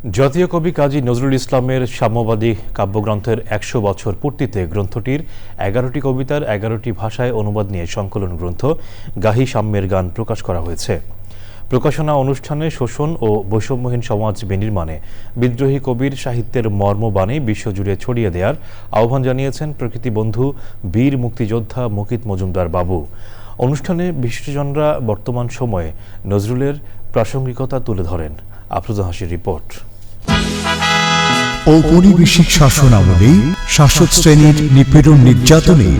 জাতীয় কবি কাজী নজরুল ইসলামের সাম্যবাদী কাব্যগ্রন্থের একশো বছর পূর্তিতে গ্রন্থটির এগারোটি কবিতার এগারোটি ভাষায় অনুবাদ নিয়ে সংকলন গ্রন্থ গাহি সাম্যের গান প্রকাশ করা হয়েছে। প্রকাশনা অনুষ্ঠানে শোষণ ও বৈষম্যহীন সমাজ বিনির্মাণে বিদ্রোহী কবির সাহিত্যের মর্মবাণী বিশ্বজুড়ে ছড়িয়ে দেওয়ার আহ্বান জানিয়েছেন প্রকৃতি বন্ধু, বীর মুক্তিযোদ্ধা মুকিত মজুমদার বাবু। অনুষ্ঠানে বিশিষ্টজনরা বর্তমান সময়ে নজরুলের প্রাসঙ্গিকতা তুলে ধরেন। আফরোজা হাসির রিপোর্ট। ঔপনিবেশিক শাসন আমলে শাসক শ্রেণির নিপীড়ন নির্যাতনে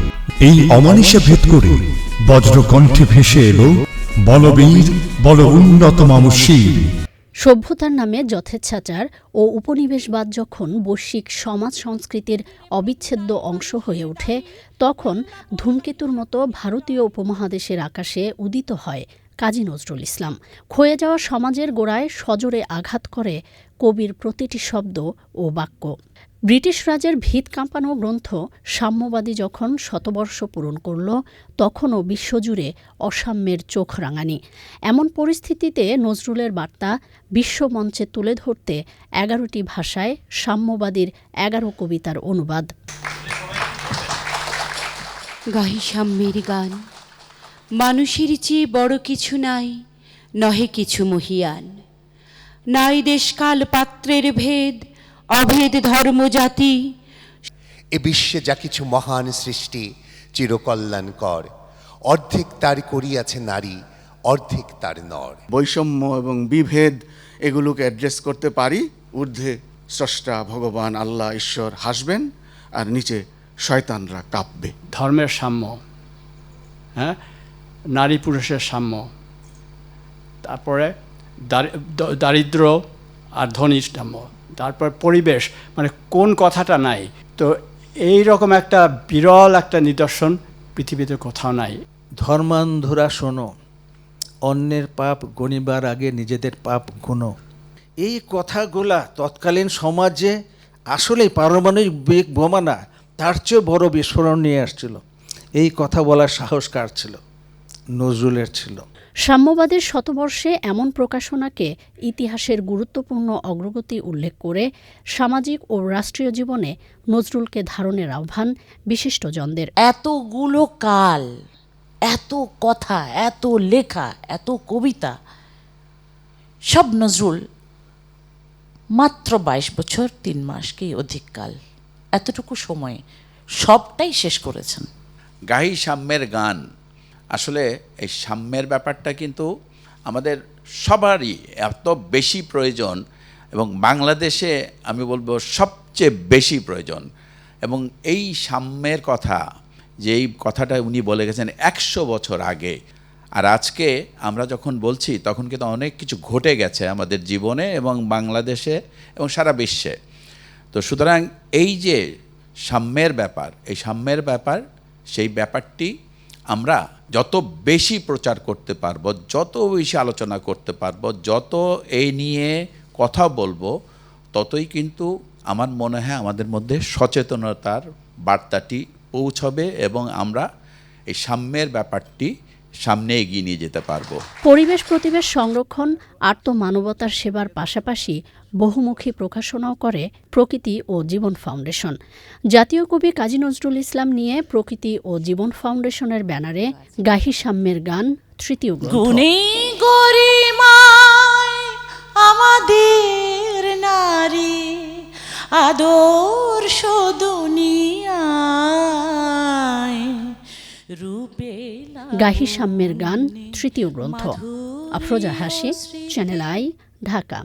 এই অমানিসা ভেদ করে বজ্রকণ্ঠে ভেসে এলো বলবীর বল উন্নত মানসীর সভ্যতার নামে যথেচ্ছাচার ও উপনিবেশবাদ যখন বৈশ্বিক সমাজ সংস্কৃতির অবিচ্ছেদ্য অংশ হয়ে ওঠে, তখন ধূমকেতুর মতো ভারতীয় উপমহাদেশের আকাশে উদিত হয় কাজী নজরুল ইসলাম। ক্ষয়ে যাওয়া সমাজের গোড়ায় সজোরে আঘাত করে কবির প্রতিটি শব্দ ও বাক্য। ব্রিটিশ রাজের ভিত কাঁপানো গ্রন্থ সাম্যবাদী যখন শতবর্ষ পূরণ করল, তখনও বিশ্বজুড়ে অসাম্যের চোখ রাঙানি। এমন পরিস্থিতিতে নজরুলের বার্তা বিশ্বমঞ্চে তুলে ধরতে এগারোটি ভাষায় সাম্যবাদীর এগারো কবিতার অনুবাদ। গাহি সাম্যের গান। মানুষের চেয়ে বড় কিছু নাই নহে কিছু মহিয়ান। নাই দেশকাল পাত্রের ভেদ অভেদ ধর্ম জাতি এ বিশ্বে যা কিছু মহান সৃষ্টি চিরকল্যাণকর। অর্ধেক তার করিয়াছে নারী অর্ধেক তার নর। বৈষম্য এবং বিভেদ এগুলোকে অ্যাড্রেস করতে পারি ঊর্ধ্বে স্রষ্টা ভগবান আল্লাহ ঈশ্বর হাসবেন আর নিচে শয়তানরা কাঁপবে। ধর্মের সাম্য হ্যাঁ? নারী পুরুষের সাম্য। তারপরে দারি- দারিদ্র আর ধনী সাম্য তারপর পরিবেশ মানে কোন কথাটা নাই। তো এই রকম একটা বিরল একটা নিদর্শন পৃথিবীতে কোথাও নাই। ধর্মান্ধরা শোনো, অন্যের পাপ গণিবার আগে নিজেদের পাপ গুনো। এই কথাগুলা তৎকালীন সমাজে আসলে পারমাণবিক বেগ বোমা না, তার চেয়ে বড় বিস্ফোরণ নিয়ে আসছিল। এই কথা বলার সাহস কার ছিল? নজরুলের ছিল। সাম্যবাদের শতবর্ষে এমন প্রকাশনাকে ইতিহাসের গুরুত্বপূর্ণ অগ্রগতি উল্লেখ করে সামাজিক ও রাষ্ট্রীয় জীবনে নজরুলকে ধারণের আহ্বান বিশিষ্টজনদের। এতগুলো কাল এত কথা এত লেখা এত কবিতা সব নজরুল মাত্র বাইশ বছর তিন মাসকেই অধিক কাল। এতটুকু সময়ে সবটাই শেষ করেছেন। গাহি সাম্যের গান আসলে এই সাম্যের ব্যাপারটা কিন্তু আমাদের সবারই এত বেশি প্রয়োজন এবং বাংলাদেশে আমি বলব সবচেয়ে বেশি প্রয়োজন। এবং এই সাম্যের কথা যে এই কথাটা উনি বলে গেছেন একশো বছর আগে, আর আজকে আমরা যখন বলছি, তখন কিন্তু অনেক কিছু ঘটে গেছে আমাদের জীবনে এবং বাংলাদেশে এবং সারা বিশ্বে। তো সুতরাং এই যে সাম্যের ব্যাপার, এই সাম্যের ব্যাপার, সেই ব্যাপারটি আমরা যত বেশি প্রচার করতে পারব, যত বেশি আলোচনা করতে পারব, যত এই নিয়ে কথা বলব, ততই কিন্তু আমার মনে হয় আমাদের মধ্যে সচেতনতার বার্তাটি পৌঁছবে এবং আমরা এই সাম্যের ব্যাপারটি সামনে এগিয়ে নিয়ে যেতে পারব। পরিবেশ প্রতিবেশ সংরক্ষণ আত্মমানবতার সেবার পাশাপাশি বহুমুখী প্রকাশনাও করে প্রকৃতি ও জীবন ফাউন্ডেশন। জাতীয় কবি কাজী নজরুল ইসলাম নিয়ে প্রকৃতি ও জীবন ফাউন্ডেশনের ব্যানারে গাহি সাম্যের গান তৃতীয় গুণী আমাদের নারী আদর্শ গাহি সাম্যের গান তৃতীয় গ্রন্থ আফরোজা হাসি চ্যানেল আই ঢাকা।